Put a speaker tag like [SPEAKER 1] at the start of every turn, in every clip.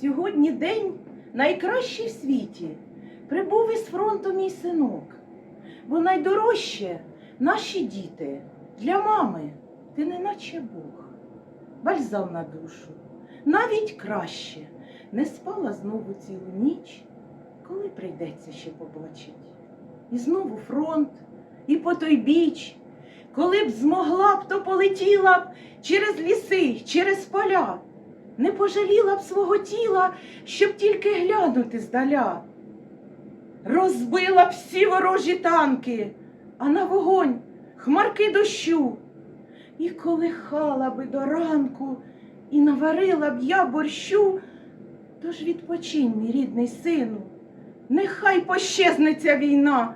[SPEAKER 1] Сьогодні день найкращий в світі. Прибув із фронту мій синок. Бо найдорожче наші діти. Для мами ти не наче Бог. Бальзам на душу, навіть краще. Не спала знову цілу ніч, коли прийдеться ще побачить. І знову фронт, і по той біч. Коли б змогла б, то полетіла б через ліси, через поля. Не пожаліла б свого тіла, щоб тільки глянути здаля. Розбила б всі ворожі танки, а на вогонь хмарки дощу. І колихала би до ранку, і наварила б я борщу. Тож відпочинь, мій рідний сину, нехай пощезне війна.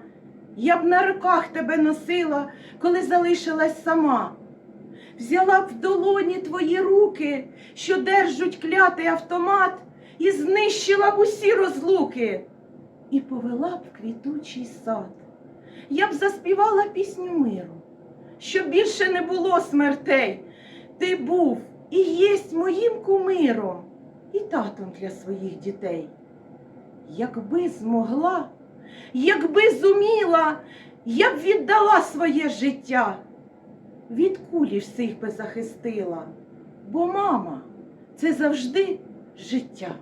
[SPEAKER 1] Я б на руках тебе носила, коли залишилась сама. Взяла б в долоні твої руки, що держуть клятий автомат, і знищила б усі розлуки, і повела б в квітучий сад. Я б заспівала пісню миру, щоб більше не було смертей. Ти був і єсть моїм кумиром і татом для своїх дітей. Якби змогла, якби зуміла, я б віддала своє життя. Від кулі всіх би захистила, бо мама це завжди життя.